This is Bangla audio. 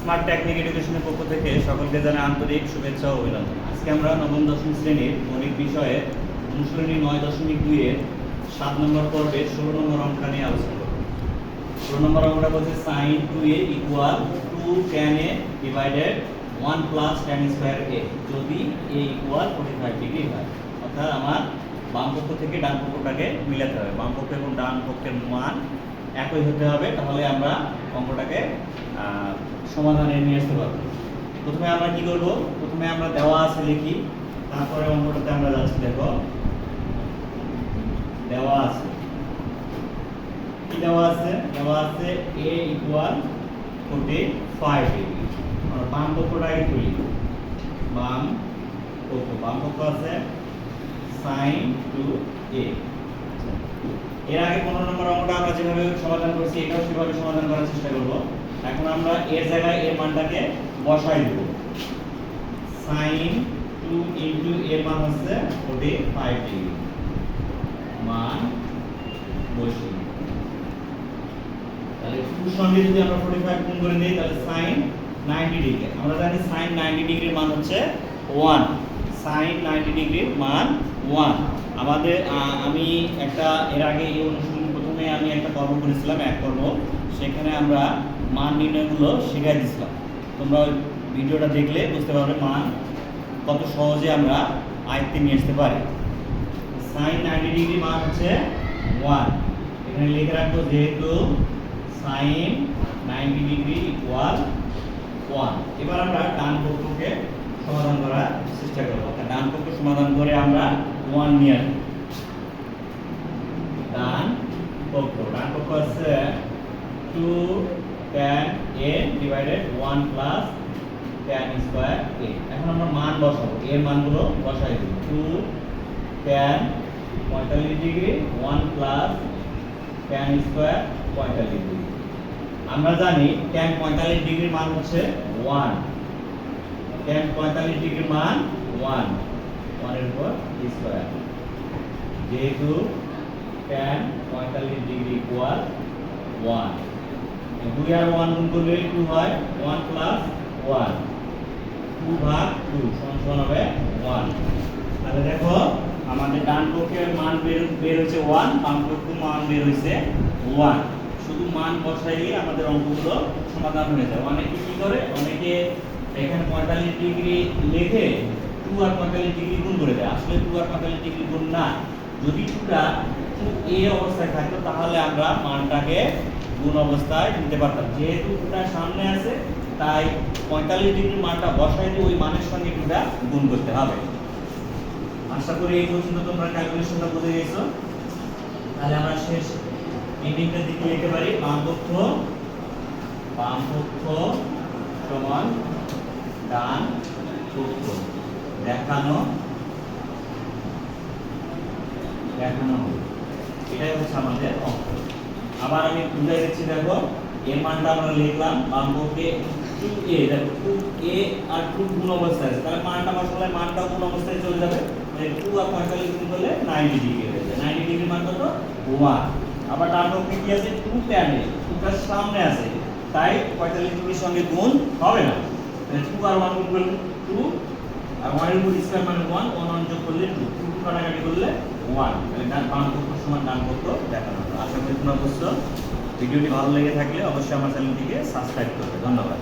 স্মার্ট টেকনিক এডুকেশনের পক্ষ থেকে সকলকে জানাই আন্তরিক শুভেচ্ছা ও অভিনন্দন। আজকে আমরা নবম, দশম শ্রেণির গণিত বিষয়ে অনুশীলনী নয় দশমিক দুইয়ের সাত নম্বর পর্বে ষোলো নম্বর অঙ্কটা নিয়ে আলোচনা করব। ষোলো নম্বর অঙ্কটা বলছে sine two A equal to tan A divided one plus tan square A যদি A equal forty five degree হয়, অর্থাৎ আমার বাম পক্ষ থেকে ডান পক্ষটাকে মিলাতে হবে। বাম পক্ষ এবং ডান পক্ষের মান একই হতে হবে, তাহলে আমরা অঙ্কটাকে সমাধানে নিয়ে আসতে পারব। প্রথমে আমরা কি করব? প্রথমে আমরা দেওয়া আছে লিখি, তারপরে অঙ্কটাতে আমরা যাচ্ছি দেখো দেওয়া আছে। কি দেওয়া আছে? দেওয়া আছে a equal forty five degree আমরা বাম পক্ষটাকে তুলি বাম পক্ষ বাম পক্ষ আছে সাইন টু এ এর আগে পনেরো নম্বর অঙ্কটা আমরা যেভাবে সমাধান করছি, এটাও সেভাবে সমাধান করার চেষ্টা করব। এখন আমরা এর জায়গায় এর মানটাকে বসাই দেব। সাইন টু ইন্টু এর মান হচ্ছে ফোর্টি ফাইভ ডিগ্রি মান বসিয়ে তাহলে টুর সঙ্গে যদি আমরা ফোর্টি ফাইভ গুণ করে দিই, তাহলে সাইন নাইনটি ডিগ্রি আমরা জানি সাইন নাইনটি ডিগ্রির মান হচ্ছে ওয়ান সাইন নাইনটি ডিগ্রির মান ওয়ান আমাদের আমি একটা, এর আগে এই অনুষ্ঠান প্রথমে আমি একটা কর্ম করেছিলাম, এক কর্ম। সেখানে আমরা মান নির্ণয়গুলো শিখাই দিয়েছিলাম। তোমরা ভিডিওটা দেখলে বুঝতে পারবে মান কত সহজে আমরা আয়ত্তে নিয়ে আসতে পারি। সাইন নাইনটি ডিগ্রি মান হচ্ছে ওয়ান এখানে লিখে রাখব যেহেতু sine ninety degree equal one এবার আমরা ডান পক্ষকে সমাধান করার চেষ্টা করব। ডান পক্ষ সমাধান করে আমরা ওয়ান নিয়ে আসব ডান পক্ষ। ডান পক্ষ আছে two tan A divided one plus tan square A এখন আমরা মান বসাবো। এর মানগুলো বসাই দেবো। টু ট্যান পঁয়তাল্লিশ degree one plus tan square পঁয়তাল্লিশ ডিগ্রি আমরা জানি ট্যান পঁয়তাল্লিশ ডিগ্রির মান হচ্ছে ওয়ান ট্যান পঁয়তাল্লিশ ডিগ্রির মান ওয়ান ওয়ানের উপর স্কোয়ার যেহেতু ট্যান পঁয়তাল্লিশ ডিগ্রি ইকুয়াল ওয়ান দুই আর ওয়ান গুণ করলে টু হয় ওয়ান প্লাস ওয়ান টু ভাগ টু সমান হবে ওয়ান তাহলে দেখো, আমাদের ডান পক্ষের মান বের বের হচ্ছে ওয়ান বাম পক্ষের মান বের হয়েছে ওয়ান শুধু মান বসাইলে আমাদের অঙ্কগুলো সমাধান হয়ে যায়। অনেকে কি করে? অনেকে এখানে পঁয়তাল্লিশ ডিগ্রি লিখে টু আর পঁয়তাল্লিশ ডিগ্রি গুণ করে দেয়। আসলে টু আর পঁয়তাল্লিশ ডিগ্রি গুণ না। যদি টুটা এ অবস্থায় থাকতো তাহলে আমরা মানটাকে গুণ অবস্থায় নিতে পারতাম। যেহেতু টুটা সামনে আছে, তাই পঁয়তাল্লিশ ডিগ্রি মানটা বসাই দিয়ে ওই মানের সঙ্গে টুটা গুণ করতে হবে। আশা করি এই পর্যন্ত তোমরা ক্যালকুলেশনটা বুঝে গেছো। তাহলে আমরা শেষ এন্ডিংটা দিকে লিখতে পারি। বাম পক্ষ বাম পক্ষ সমান ডান পক্ষ দেখানো। দেখানো। এটাই হচ্ছে আমাদের অঙ্ক। আবার আমি বুঝাই দিচ্ছি, দেখো। এর মানটা আমরা লিখলাম বাম টু এ দেখো টু এ আর টু গুণ অবস্থায় আছে। তাহলে মানটা বসালে মানটাও গুণ অবস্থায় চলে যাবে। টু আর পঁয়তাল্লিশ গুণ করলে নাইনটি ডিগ্রি হয়ে যায় নাইনটি ডিগ্রি মান কত? ওয়ান আবার ডান পক্ষে কি আছে? টু টেনে টুটার সামনে আছে। তাই পঁয়তাল্লিশ ডিগ্রির সঙ্গে গুণ হবে না। তাহলে টু আর ওয়ান ইকুয়াল টু আর ওয়ানের উপর স্কোয়ার মানে ওয়ান ওয়ান ওয়ান যোগ করলে টু টু টু কাটাকাটি করলে ওয়ান মানে ডান বাম পক্ষ সমান ডান পক্ষ দেখানো আশা করি তোমরা বুঝছ। ভিডিওটি ভালো লেগে থাকলে অবশ্যই আমার চ্যানেলটিকে সাবস্ক্রাইব করবে। ধন্যবাদ।